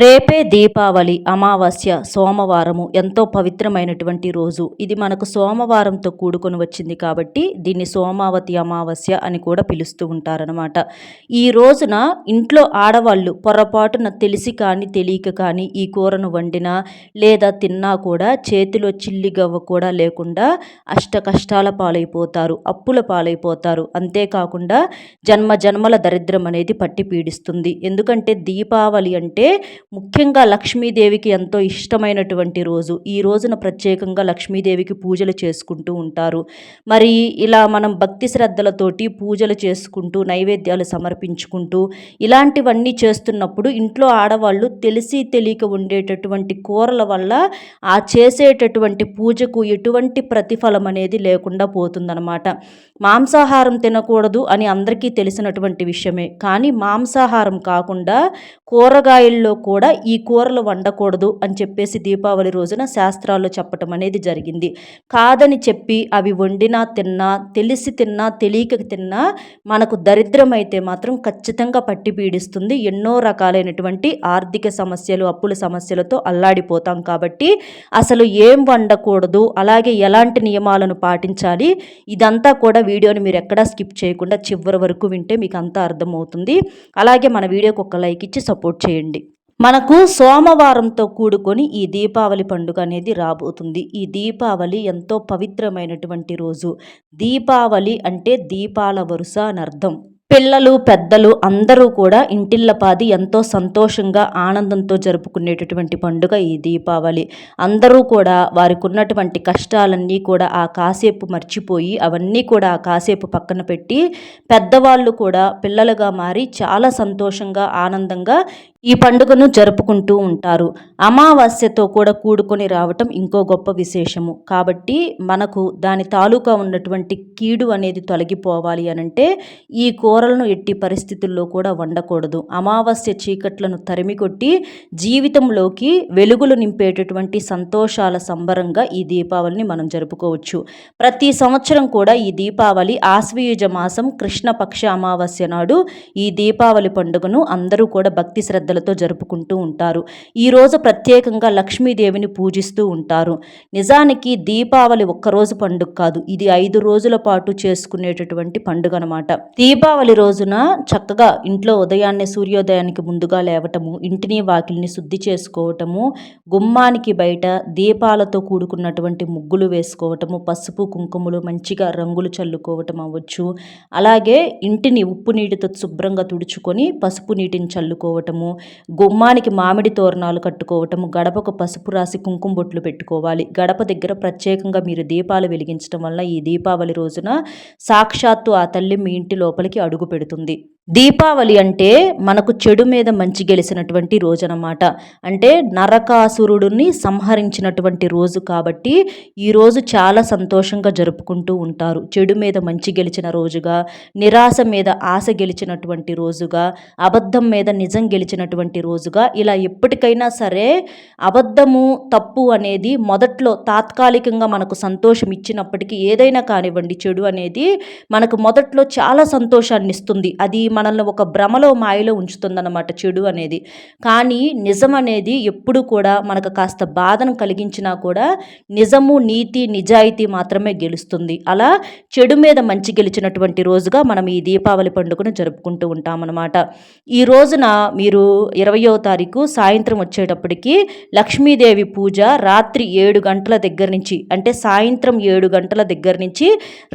రేపే దీపావళి అమావాస్య సోమవారము ఎంతో పవిత్రమైనటువంటి రోజు. ఇది మనకు సోమవారంతో కూడుకొని వచ్చింది కాబట్టి దీన్ని సోమావతి అమావాస్య అని కూడా పిలుస్తూ ఉంటారనమాట ఈ రోజున ఇంట్లో ఆడవాళ్ళు పొరపాటున తెలిసి కానీ తెలియక కానీ ఈ కూరను వండినా లేదా తిన్నా కూడా చేతిలో చిల్లిగవ్వ కూడా లేకుండా అష్ట కష్టాల పాలైపోతారు అప్పుల పాలైపోతారు. అంతేకాకుండా జన్మ జన్మల దరిద్రం అనేది పట్టి పీడిస్తుంది. ఎందుకంటే దీపావళి అంటే ముఖ్యంగా లక్ష్మీదేవికి ఎంతో ఇష్టమైనటువంటి రోజు. ఈ రోజున ప్రత్యేకంగా లక్ష్మీదేవికి పూజలు చేసుకుంటూ ఉంటారు. మరి ఇలా మనం భక్తి శ్రద్ధలతోటి పూజలు చేసుకుంటూ నైవేద్యాలు సమర్పించుకుంటూ ఇలాంటివన్నీ చేస్తున్నప్పుడు ఇంట్లో ఆడవాళ్ళు తెలిసి తెలియక ఉండేటటువంటి కూరల వల్ల ఆ చేసేటటువంటి పూజకు ఎటువంటి ప్రతిఫలం అనేది లేకుండా పోతుందన్నమాట. మాంసాహారం తినకూడదు అని అందరికీ తెలిసినటువంటి విషయమే. కానీ మాంసాహారం కాకుండా కూరగాయల్లో కూడా ఈ కూరలు వండకూడదు అని చెప్పేసి దీపావళి రోజున శాస్త్రాల్లో చెప్పటం అనేది జరిగింది. కాదని చెప్పి అవి వండినా తిన్నా తెలిసి తిన్నా తెలియక తిన్నా మనకు దరిద్రం అయితే మాత్రం ఖచ్చితంగా పట్టి పీడిస్తుంది. ఎన్నో రకాలైనటువంటి ఆర్థిక సమస్యలు అప్పుల సమస్యలతో అల్లాడిపోతాం కాబట్టి అసలు ఏం వండకూడదు అలాగే ఎలాంటి నియమాలను పాటించాలి ఇదంతా కూడా వీడియోని మీరు ఎక్కడా స్కిప్ చేయకుండా చివరి వరకు వింటే మీకు అంతా అర్థమవుతుంది. అలాగే మన వీడియోకి ఒక లైక్ ఇచ్చి సపోర్ట్ చేయండి. మనకు సోమవారంతో కూడుకొని ఈ దీపావళి పండుగ అనేది రాబోతుంది. ఈ దీపావళి ఎంతో పవిత్రమైనటువంటి రోజు. దీపావళి అంటే దీపాల వరుస అని అర్థం. పిల్లలు పెద్దలు అందరూ కూడా ఇంటిల్లపాది ఎంతో సంతోషంగా ఆనందంతో జరుపుకునేటటువంటి పండుగ ఈ దీపావళి. అందరూ కూడా వారికి ఉన్నటువంటి కష్టాలన్నీ కూడా ఆ కాసేపు మర్చిపోయి అవన్నీ కూడా ఆ కాసేపు పక్కన పెట్టి పెద్దవాళ్ళు కూడా పిల్లలుగా మారి చాలా సంతోషంగా ఆనందంగా ఈ పండుగను జరుపుకుంటూ ఉంటారు. అమావాస్యతో కూడా కూడుకొని రావటం ఇంకో గొప్ప విశేషము. కాబట్టి మనకు దాని తాలూకా ఉన్నటువంటి కీడు అనేది తొలగిపోవాలి అనంటే ఈ కూరలను ఎట్టి పరిస్థితుల్లో కూడా వండకూడదు. అమావాస్య చీకట్లను తరిమికొట్టి జీవితంలోకి వెలుగులు నింపేటటువంటి సంతోషాల సంబరంగా ఈ దీపావళిని మనం జరుపుకోవచ్చు. ప్రతి సంవత్సరం కూడా ఈ దీపావళి ఆశ్వయుజ మాసం కృష్ణపక్ష అమావాస్య నాడు ఈ దీపావళి పండుగను అందరూ కూడా భక్తి శ్రద్ధ పూజలతో జరుపుకుంటూ ఉంటారు. ఈరోజు ప్రత్యేకంగా లక్ష్మీదేవిని పూజిస్తూ ఉంటారు. నిజానికి దీపావళి ఒక్కరోజు పండుగ కాదు. ఇది ఐదు రోజుల పాటు చేసుకునేటటువంటి పండుగ అనమాట దీపావళి రోజున చక్కగా ఇంట్లో ఉదయాన్నే సూర్యోదయానికి ముందుగా లేవటము ఇంటిని వాకిల్ని శుద్ధి చేసుకోవటము గుమ్మానికి బయట దీపాలతో కూడుకున్నటువంటి ముగ్గులు వేసుకోవటము పసుపు కుంకుమలు మంచిగా రంగులు చల్లుకోవటం అవ్వచ్చు. అలాగే ఇంటిని ఉప్పు నీటితో శుభ్రంగా తుడుచుకొని పసుపు నీటిని చల్లుకోవటము గుమ్మానికి మామిడి తోరణాలు కట్టుకోవటం గడపకు పసుపు రాసి కుంకుమ బొట్లు పెట్టుకోవాలి. గడప దగ్గర ప్రత్యేకంగా మీరు దీపాలు వెలిగించడం వల్ల ఈ దీపావళి రోజున సాక్షాత్తు ఆ తల్లి మీ ఇంటి లోపలికి అడుగు పెడుతుంది. దీపావళి అంటే మనకు చెడు మీద మంచి గెలిచినటువంటి రోజు అనమాట అంటే నరకాసురుడిని సంహరించినటువంటి రోజు కాబట్టి ఈరోజు చాలా సంతోషంగా జరుపుకుంటూ ఉంటారు. చెడు మీద మంచి గెలిచిన రోజుగా నిరాశ మీద ఆశ గెలిచినటువంటి రోజుగా అబద్ధం మీద నిజం గెలిచినటువంటి రోజుగా ఇలా ఎప్పటికైనా సరే అబద్ధము తప్పు అనేది మొదట్లో తాత్కాలికంగా మనకు సంతోషం ఇచ్చినప్పటికీ ఏదైనా కానివ్వండి చెడు అనేది మనకు మొదట్లో చాలా సంతోషాన్ని ఇస్తుంది. అది మనల్ని ఒక భ్రమలో మాయలో ఉంచుతుందన్నమాట చెడు అనేది. కానీ నిజం అనేది ఎప్పుడు కూడా మనకు కాస్త బాధను కలిగించినా కూడా నిజము నీతి నిజాయితీ మాత్రమే గెలుస్తుంది. అలా చెడు మీద మంచి గెలిచినటువంటి రోజుగా మనం ఈ దీపావళి పండుగను జరుపుకుంటూ ఉంటామన్నమాట. ఈ రోజున మీరు ఇరవయో తారీఖు సాయంత్రం వచ్చేటప్పటికి లక్ష్మీదేవి పూజ రాత్రి ఏడు గంటల దగ్గర నుంచి అంటే సాయంత్రం ఏడు గంటల దగ్గర నుంచి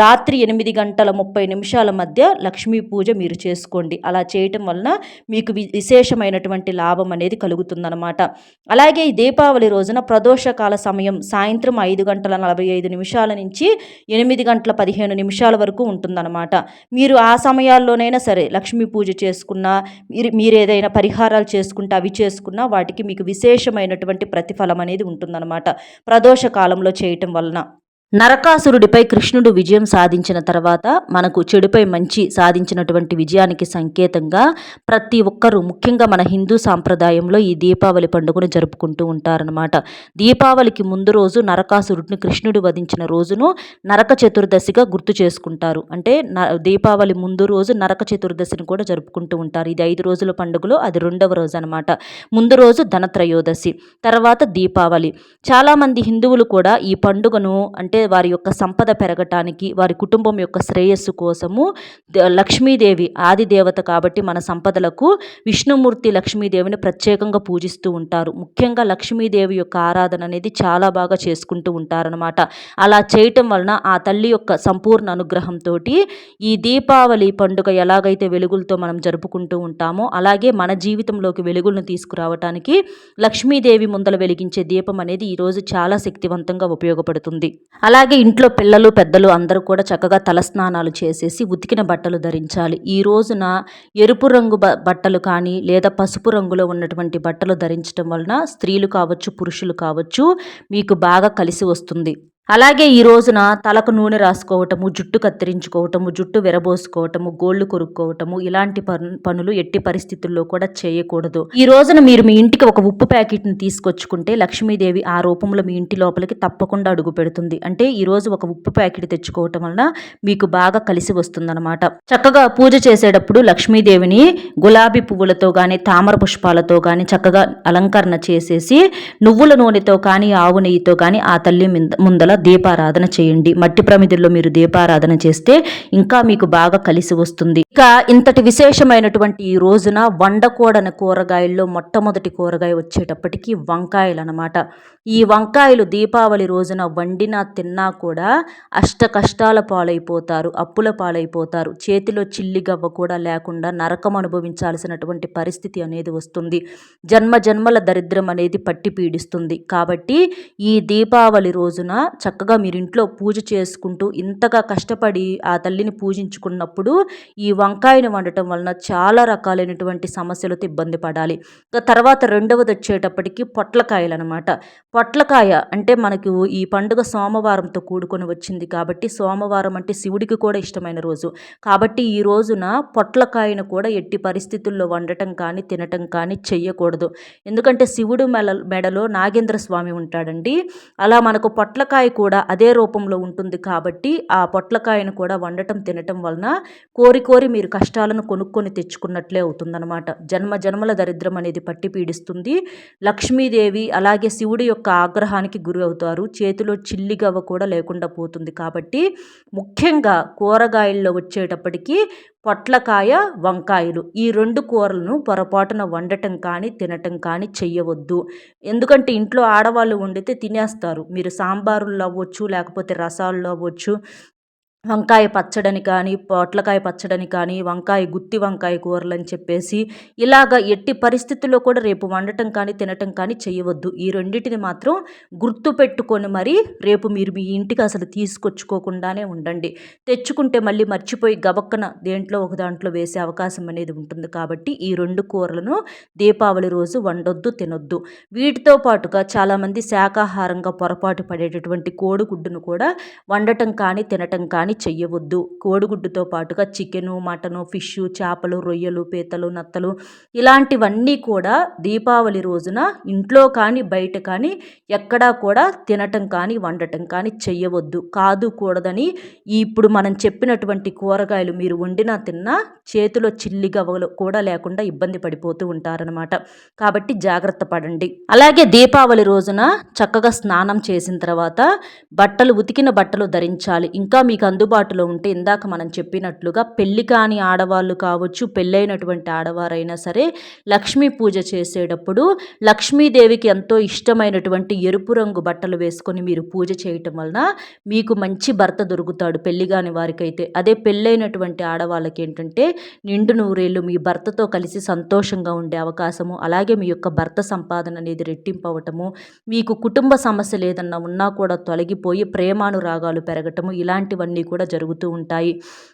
రాత్రి ఎనిమిది గంటల ముప్పై నిమిషాల మధ్య లక్ష్మీ పూజ మీరు చేసుకో చేసుకోండి అలా చేయటం వలన మీకు విశేషమైనటువంటి లాభం అనేది కలుగుతుందన్నమాట. అలాగే ఈ దీపావళి రోజున ప్రదోషకాల సమయం సాయంత్రం ఐదు గంటల నలభై ఐదు నిమిషాల నుంచి ఎనిమిది గంటల పదిహేను నిమిషాల వరకు ఉంటుందన్నమాట. మీరు ఆ సమయాల్లోనైనా సరే లక్ష్మీ పూజ చేసుకున్నా మీరు మీరు ఏదైనా పరిహారాలు చేసుకుంటే అవి చేసుకున్నా వాటికి మీకు విశేషమైనటువంటి ప్రతిఫలం అనేది ఉంటుందన్నమాట ప్రదోష కాలంలో చేయటం వలన. నరకాసురుడిపై కృష్ణుడు విజయం సాధించిన తర్వాత మనకు చెడుపై మంచి సాధించినటువంటి విజయానికి సంకేతంగా ప్రతి ఒక్కరూ ముఖ్యంగా మన హిందూ సాంప్రదాయంలో ఈ దీపావళి పండుగను జరుపుకుంటూ ఉంటారనమాట దీపావళికి ముందు రోజు నరకాసురుడిని కృష్ణుడు వధించిన రోజును నరక చతుర్దశిగా గుర్తు చేసుకుంటారు. అంటే దీపావళి ముందు రోజు నరక చతుర్దశిని కూడా జరుపుకుంటూ ఉంటారు. ఇది ఐదు రోజుల పండుగలో అది రెండవ రోజు అనమాట ముందు రోజు ధనత్రయోదశి తర్వాత దీపావళి. చాలామంది హిందువులు కూడా ఈ పండుగను అంటే అంటే వారి యొక్క సంపద పెరగటానికి వారి కుటుంబం యొక్క శ్రేయస్సు కోసము లక్ష్మీదేవి ఆది దేవత కాబట్టి మన సంపదలకు విష్ణుమూర్తి లక్ష్మీదేవిని ప్రత్యేకంగా పూజిస్తూ ఉంటారు. ముఖ్యంగా లక్ష్మీదేవి యొక్క ఆరాధన అనేది చాలా బాగా చేసుకుంటూ ఉంటారనమాట అలా చేయటం వలన ఆ తల్లి యొక్క సంపూర్ణ అనుగ్రహంతో ఈ దీపావళి పండుగ ఎలాగైతే వెలుగులతో మనం జరుపుకుంటూ ఉంటామో అలాగే మన జీవితంలోకి వెలుగులను తీసుకురావటానికి లక్ష్మీదేవి ముందల వెలిగించే దీపం అనేది ఈరోజు చాలా శక్తివంతంగా ఉపయోగపడుతుంది. అలాగే ఇంట్లో పిల్లలు పెద్దలు అందరూ కూడా చక్కగా తలస్నానాలు చేసేసి ఉతికిన బట్టలు ధరించాలి. ఈ రోజున ఎరుపు రంగు బట్టలు కానీ లేదా పసుపు రంగులో ఉన్నటువంటి బట్టలు ధరించడం వలన స్త్రీలు కావచ్చు పురుషులు కావచ్చు మీకు బాగా కలిసి వస్తుంది. అలాగే ఈ రోజున తలకు నూనె రాసుకోవటము జుట్టు కత్తిరించుకోవటము జుట్టు విరబోసుకోవటము గోళ్ళు కొరుక్కోవటము ఇలాంటి పనులు ఎట్టి పరిస్థితుల్లో కూడా చేయకూడదు. ఈ రోజున మీరు మీ ఇంటికి ఒక ఉప్పు ప్యాకెట్ని తీసుకొచ్చుకుంటే లక్ష్మీదేవి ఆ రూపంలో మీ ఇంటి లోపలికి తప్పకుండా అడుగు పెడుతుంది. అంటే ఈ రోజు ఒక ఉప్పు ప్యాకెట్ తెచ్చుకోవటం వలన మీకు బాగా కలిసి వస్తుందన్నమాట. చక్కగా పూజ చేసేటప్పుడు లక్ష్మీదేవిని గులాబీ పువ్వులతో కానీ తామర పుష్పాలతో కానీ చక్కగా అలంకరణ చేసేసి నువ్వుల నూనెతో కానీ ఆవు నెయ్యితో కానీ ఆ తల్లి ముందల దీపారాధన చేయండి. మట్టి ప్రమిదిలో మీరు దీపారాధన చేస్తే ఇంకా మీకు బాగా కలిసి వస్తుంది. ఇక ఇంతటి విశేషమైనటువంటి ఈ రోజున వండకూడని కూరగాయల్లో మొట్టమొదటి కూరగాయ వచ్చేటప్పటికి వంకాయలు అనమాట ఈ వంకాయలు దీపావళి రోజున వండినా తిన్నా కూడా అష్ట కష్టాల పాలైపోతారు అప్పుల పాలైపోతారు. చేతిలో చిల్లిగవ్వ కూడా లేకుండా నరకం అనుభవించాల్సినటువంటి పరిస్థితి అనేది వస్తుంది. జన్మ జన్మల దరిద్రం అనేది పట్టి పీడిస్తుంది. కాబట్టి ఈ దీపావళి రోజున చక్కగా మీరు ఇంట్లో పూజ చేసుకుంటూ ఇంతగా కష్టపడి ఆ తల్లిని పూజించుకున్నప్పుడు ఈ వంకాయను వండటం వలన చాలా రకాలైనటువంటి సమస్యలతో ఇబ్బంది పడాలి. తర్వాత రెండవది వచ్చేటప్పటికి పొట్లకాయలు అనమాట పొట్లకాయ అంటే మనకు ఈ పండుగ సోమవారంతో కూడుకొని వచ్చింది కాబట్టి సోమవారం అంటే శివుడికి కూడా ఇష్టమైన రోజు. కాబట్టి ఈ రోజున పొట్లకాయను కూడా ఎట్టి పరిస్థితుల్లో వండటం కానీ తినటం కానీ చెయ్యకూడదు. ఎందుకంటే శివుడు మెడ మెడలో నాగేంద్ర స్వామి ఉంటాడండి. అలా మనకు పొట్లకాయ కూడా అదే రూపంలో ఉంటుంది కాబట్టి ఆ పొట్లకాయను కూడా వండటం తినటం వలన కోరి కోరి మీరు కష్టాలను కొనుక్కొని తెచ్చుకున్నట్లే అవుతుందన్నమాట. జన్మ జన్మల దరిద్రం అనేది పట్టి పీడిస్తుంది. లక్ష్మీదేవి అలాగే శివుడి యొక్క ఆగ్రహానికి గురి అవుతారు. చేతిలో చిల్లిగవ్వ కూడా లేకుండా పోతుంది కాబట్టి ముఖ్యంగా కూరగాయల్లో వచ్చేటప్పటికి పొట్లకాయ వంకాయలు ఈ రెండు కూరలను పొరపాటున వండటం కానీ తినటం కానీ చెయ్యవద్దు. ఎందుకంటే ఇంట్లో ఆడవాళ్ళు వండితే తినేస్తారు. మీరు సాంబారుల్లో అవ్వచ్చు లేకపోతే రసాల్లో అవ్వచ్చు వంకాయ పచ్చడని కానీ పొట్లకాయ పచ్చడని కానీ వంకాయ గుత్తి వంకాయ కూరలు అని చెప్పేసి ఇలాగ ఎట్టి పరిస్థితుల్లో కూడా రేపు వండటం కానీ తినటం కానీ చేయవద్దు. ఈ రెండింటిని మాత్రం గుర్తు పెట్టుకొని మరి రేపు మీరు మీ ఇంటికి అసలు తీసుకొచ్చుకోకుండానే ఉండండి. తెచ్చుకుంటే మళ్ళీ మర్చిపోయి గబక్కన దేంట్లో ఒక దాంట్లో వేసే అవకాశం అనేది ఉంటుంది కాబట్టి ఈ రెండు కూరలను దీపావళి రోజు వండొద్దు తినొద్దు. వీటితో పాటుగా చాలామంది శాకాహారంగా పొరపాటు పడేటటువంటి కోడిగుడ్డును కూడా వండటం కానీ తినటం కానీ చెయ్యవద్దు. కోడిగుడ్డుతో పాటుగా చికెను మటను ఫిష్ చేపలు రొయ్యలు పీతలు నత్తలు ఇలాంటివన్నీ కూడా దీపావళి రోజున ఇంట్లో కానీ బయట కానీ ఎక్కడా కూడా తినటం కానీ వండటం కానీ చెయ్యవద్దు. కాదు కూడదని ఇప్పుడు మనం చెప్పినటువంటి కూరగాయలు మీరు వండినా తిన్నా చేతిలో చిల్లి గవలు కూడా లేకుండా ఇబ్బంది పడిపోతూ ఉంటారనమాట కాబట్టి జాగ్రత్త పడండి. అలాగే దీపావళి రోజున చక్కగా స్నానం చేసిన తర్వాత బట్టలు ఉతికిన బట్టలు ధరించాలి. ఇంకా మీకు అందు అందుబాటులో ఉంటే ఇందాక మనం చెప్పినట్లుగా పెళ్ళి కాని ఆడవాళ్ళు కావచ్చు పెళ్ళైనటువంటి ఆడవారైనా సరే లక్ష్మీ పూజ చేసేటప్పుడు లక్ష్మీదేవికి ఎంతో ఇష్టమైనటువంటి ఎరుపు రంగు బట్టలు వేసుకొని మీరు పూజ చేయటం వలన మీకు మంచి భర్త దొరుకుతాడు పెళ్ళి కాని వారికైతే. అదే పెళ్ళైనటువంటి ఆడవాళ్ళకి ఏంటంటే నిండు నూరేళ్ళు మీ భర్తతో కలిసి సంతోషంగా ఉండే అవకాశము అలాగే మీ యొక్క భర్త సంపాదన అనేది రెట్టింపవటము మీకు కుటుంబ సమస్యలు ఏదన్నా ఉన్నా కూడా తొలగిపోయి ప్రేమానురాగాలు పెరగటము ఇలాంటివన్నీ కూడా జరుగుతూ ఉంటాయి.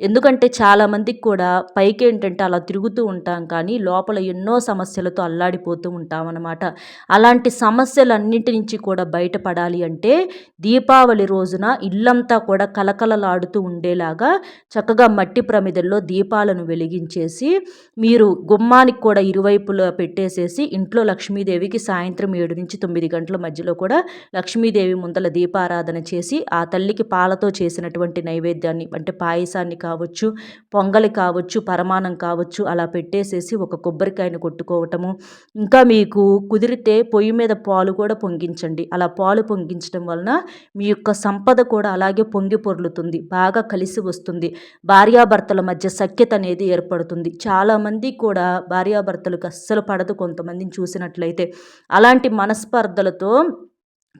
ఎందుకంటే చాలామందికి కూడా పైకి ఏంటంటే అలా తిరుగుతూ ఉంటాం కానీ లోపల ఎన్నో సమస్యలతో అల్లాడిపోతూ ఉంటాం అన్నమాట అలాంటి సమస్యలన్నింటి నుంచి కూడా బయటపడాలి అంటే దీపావళి రోజున ఇల్లంతా కూడా కలకలలాడుతూ ఉండేలాగా చక్కగా మట్టి ప్రమిదల్లో దీపాలను వెలిగించేసి మీరు గుమ్మానికి కూడా ఇరువైపులా పెట్టేసేసి ఇంట్లో లక్ష్మీదేవికి సాయంత్రం ఏడు నుంచి తొమ్మిది గంటల మధ్యలో కూడా లక్ష్మీదేవి ముందల దీపారాధన చేసి ఆ తల్లికి పాలతో చేసినటువంటి నైవేద్యాన్ని అంటే పాయసాన్ని కావచ్చు పొంగలి కావచ్చు పరమాణం కావచ్చు అలా పెట్టేసేసి ఒక కొబ్బరికాయను కొట్టుకోవటము. ఇంకా మీకు కుదిరితే పొయ్యి మీద పాలు కూడా పొంగించండి. అలా పాలు పొంగించడం వలన మీ యొక్క సంపద కూడా అలాగే పొంగి పొర్లుతుంది బాగా కలిసి వస్తుంది. భార్యాభర్తల మధ్య సఖ్యత అనేది ఏర్పడుతుంది. చాలామంది కూడా భార్యాభర్తలకు అస్సలు పడదు కొంతమందిని చూసినట్లయితే. అలాంటి మనస్పర్ధలతో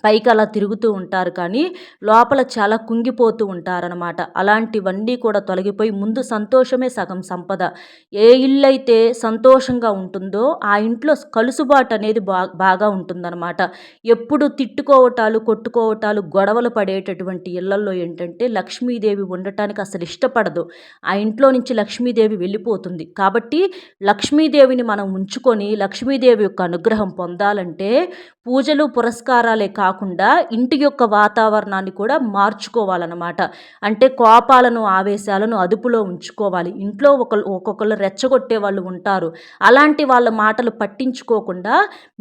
పైకి అలా తిరుగుతూ ఉంటారు కానీ లోపల చాలా కుంగిపోతూ ఉంటారనమాట అలాంటివన్నీ కూడా తొలగిపోయి ముందు సంతోషమే సగం సంపద. ఏ ఇల్లు అయితే సంతోషంగా ఉంటుందో ఆ ఇంట్లో కలుసుబాటు అనేది బా బాగా ఉంటుందన్నమాట. ఎప్పుడు తిట్టుకోవటాలు కొట్టుకోవటాలు గొడవలు పడేటటువంటి ఇళ్ళలో ఏంటంటే లక్ష్మీదేవి ఉండటానికి అసలు ఇష్టపడదు. ఆ ఇంట్లో నుంచి లక్ష్మీదేవి వెళ్ళిపోతుంది. కాబట్టి లక్ష్మీదేవిని మనం ఉంచుకొని లక్ష్మీదేవి యొక్క అనుగ్రహం పొందాలంటే పూజలు పురస్కారాలే కాకుండా కాకుండా ఇంటి యొక్క వాతావరణాన్ని కూడా మార్చుకోవాలన్నమాట. అంటే కోపాలను ఆవేశాలను అదుపులో ఉంచుకోవాలి. ఇంట్లో ఒక ఒక్కొక్కరు రెచ్చగొట్టే వాళ్ళు ఉంటారు. అలాంటి వాళ్ళ మాటలు పట్టించుకోకుండా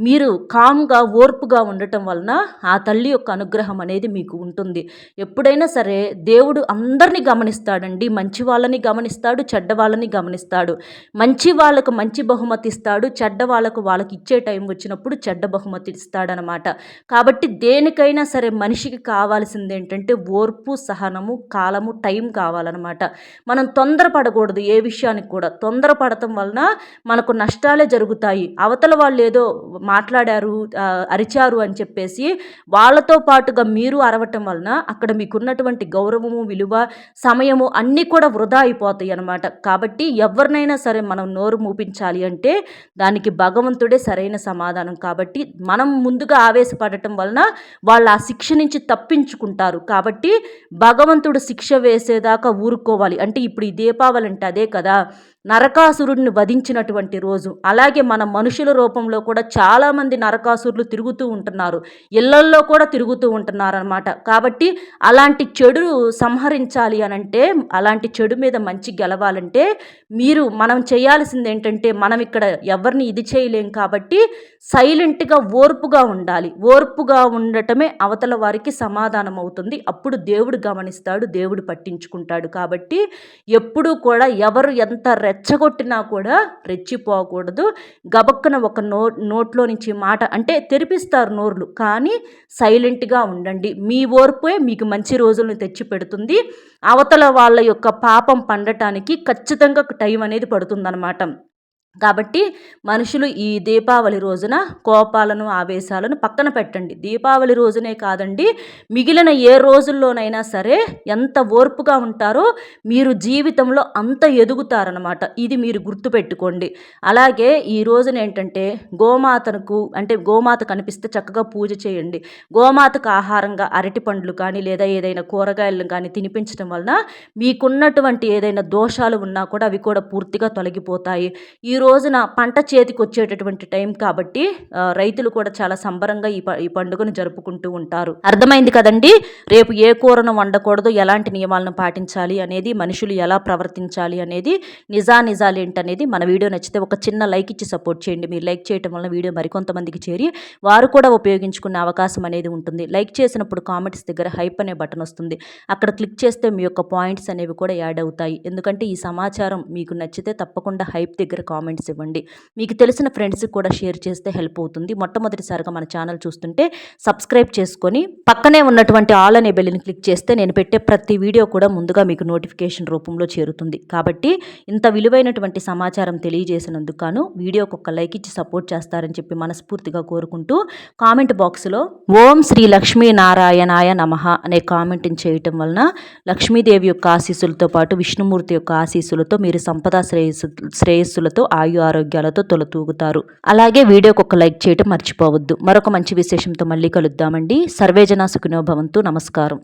మీరు కామ్గా ఓర్పుగా ఉండటం వలన ఆ తల్లి యొక్క అనుగ్రహం అనేది మీకు ఉంటుంది. ఎప్పుడైనా సరే దేవుడు అందరినీ గమనిస్తాడండి. మంచి వాళ్ళని గమనిస్తాడు చెడ్డ వాళ్ళని గమనిస్తాడు. మంచి వాళ్ళకు మంచి బహుమతి ఇస్తాడు చెడ్డ వాళ్ళకు వాళ్ళకి ఇచ్చే టైం వచ్చినప్పుడు చెడ్డ బహుమతి ఇస్తాడనమాట కాబట్టి దేనికైనా సరే మనిషికి కావాల్సింది ఏంటంటే ఓర్పు సహనము కాలము టైం కావాలన్నమాట. మనం తొందరపడకూడదు ఏ విషయానికి కూడా. తొందరపడటం వలన మనకు నష్టాలే జరుగుతాయి. అవతల వాళ్ళు ఏదో మాట్లాడారు అరిచారు అని చెప్పేసి వాళ్ళతో పాటుగా మీరు అరవటం వలన అక్కడ మీకున్నటువంటి గౌరవము విలువ సమయము అన్నీ కూడా వృధా అయిపోతాయి అనమాట కాబట్టి ఎవరినైనా సరే మనం నోరు మూపించాలి అంటే దానికి భగవంతుడే సరైన సమాధానం. కాబట్టి మనం ముందుగా ఆవేశపడటం వలన వాళ్ళు ఆ శిక్ష నుంచి తప్పించుకుంటారు. కాబట్టి భగవంతుడు శిక్ష వేసేదాకా ఊరుకోవాలి. అంటే ఇప్పుడు ఈ దీపావళి అంటే అదే కదా. నరకాసురుడిని వధించినటువంటి రోజు. అలాగే మన మనుషుల రూపంలో కూడా చాలామంది నరకాసురులు తిరుగుతూ ఉంటున్నారు. ఇళ్ళల్లో కూడా తిరుగుతూ ఉంటున్నారు అనమాట కాబట్టి అలాంటి చెడు సంహరించాలి అని అంటే అలాంటి చెడు మీద మంచి గెలవాలంటే మీరు మనం చేయాల్సింది ఏంటంటే మనం ఇక్కడ ఎవరిని ఇది చేయలేం కాబట్టి సైలెంట్గా ఓర్పుగా ఉండాలి. ఓర్పుగా ఉండటమే అవతల వారికి సమాధానం అవుతుంది. అప్పుడు దేవుడు గమనిస్తాడు దేవుడు పట్టించుకుంటాడు. కాబట్టి ఎప్పుడూ కూడా ఎవరు ఎంత రెచ్చగొట్టినా కూడా రెచ్చిపోకూడదు. గబక్కన ఒక నో నోట్లో నుంచి మాట అంటే తెరిపిస్తారు నోర్లు. కానీ సైలెంట్గా ఉండండి. మీ ఓర్పే మీకు మంచి రోజులను తెచ్చి పెడుతుంది. అవతల వాళ్ళ యొక్క పాపం పండటానికి ఖచ్చితంగా టైం అనేది పడుతుందన్నమాట. కాబట్టి మనుషులు ఈ దీపావళి రోజున కోపాలను ఆవేశాలను పక్కన పెట్టండి. దీపావళి రోజునే కాదండి మిగిలిన ఏ రోజుల్లోనైనా సరే ఎంత ఓర్పుగా ఉంటారో మీరు జీవితంలో అంత ఎదుగుతారనమాట ఇది మీరు గుర్తుపెట్టుకోండి. అలాగే ఈ రోజున ఏంటంటే గోమాతకు అంటే గోమాత కనిపిస్తే చక్కగా పూజ చేయండి. గోమాతకు ఆహారంగా అరటి పండ్లు కానీ లేదా ఏదైనా కూరగాయలను కానీ తినిపించడం వలన మీకున్నటువంటి ఏదైనా దోషాలు ఉన్నా కూడా అవి కూడా పూర్తిగా తొలగిపోతాయి. ఈ రోజున పంట చేతికి వచ్చేటటువంటి టైం కాబట్టి రైతులు కూడా చాలా సంబరంగా ఈ ఈ పండుగను జరుపుకుంటూ ఉంటారు. అర్థమైంది కదండి? రేపు ఏ కూరను వండకూడదు ఎలాంటి నియమాలను పాటించాలి అనేది మనుషులు ఎలా ప్రవర్తించాలి అనేది నిజా నిజాలు ఏంటనేది మన వీడియో నచ్చితే ఒక చిన్న లైక్ ఇచ్చి సపోర్ట్ చేయండి. మీరు లైక్ చేయడం వల్ల వీడియో మరికొంతమందికి చేరి వారు కూడా ఉపయోగించుకునే అవకాశం అనేది ఉంటుంది. లైక్ చేసినప్పుడు కామెంట్స్ దగ్గర హైప్ అనే బటన్ వస్తుంది. అక్కడ క్లిక్ చేస్తే మీ యొక్క పాయింట్స్ అనేవి కూడా యాడ్ అవుతాయి. ఎందుకంటే ఈ సమాచారం మీకు నచ్చితే తప్పకుండా హైప్ దగ్గర కామెంట్ కామెంట్స్ ఇవ్వండి. మీకు తెలిసిన ఫ్రెండ్స్కి కూడా షేర్ చేస్తే హెల్ప్ అవుతుంది. మొట్టమొదటిసారిగా మన ఛానల్ చూస్తుంటే సబ్స్క్రైబ్ చేసుకొని పక్కనే ఉన్నటువంటి ఆల్ అనే బెల్లిని క్లిక్ చేస్తే నేను పెట్టే ప్రతి వీడియో కూడా ముందుగా మీకు నోటిఫికేషన్ రూపంలో చేరుతుంది. కాబట్టి ఇంత విలువైనటువంటి సమాచారం తెలియజేసినందుకు గాను వీడియోకి ఒక లైక్ ఇచ్చి సపోర్ట్ చేస్తారని చెప్పి మనస్ఫూర్తిగా కోరుకుంటూ కామెంట్ బాక్స్లో ఓం శ్రీ లక్ష్మీ నారాయణాయ నమ అనే కామెంట్ని చేయటం వలన లక్ష్మీదేవి యొక్క ఆశీస్సులతో పాటు విష్ణుమూర్తి యొక్క ఆశీస్సులతో మీరు సంపద శ్రేయస్సు శ్రేయస్సులతో ఆయు ఆరోగ్యాలతో తొలతూగుతారు అలాగే వీడియోకి ఒక లైక్ చేయటం మర్చిపోవద్దు. మరొక మంచి విశేషంతో మళ్ళీ కలుద్దామండి. సర్వేజన సుఖినోభవంతు నమస్కారం.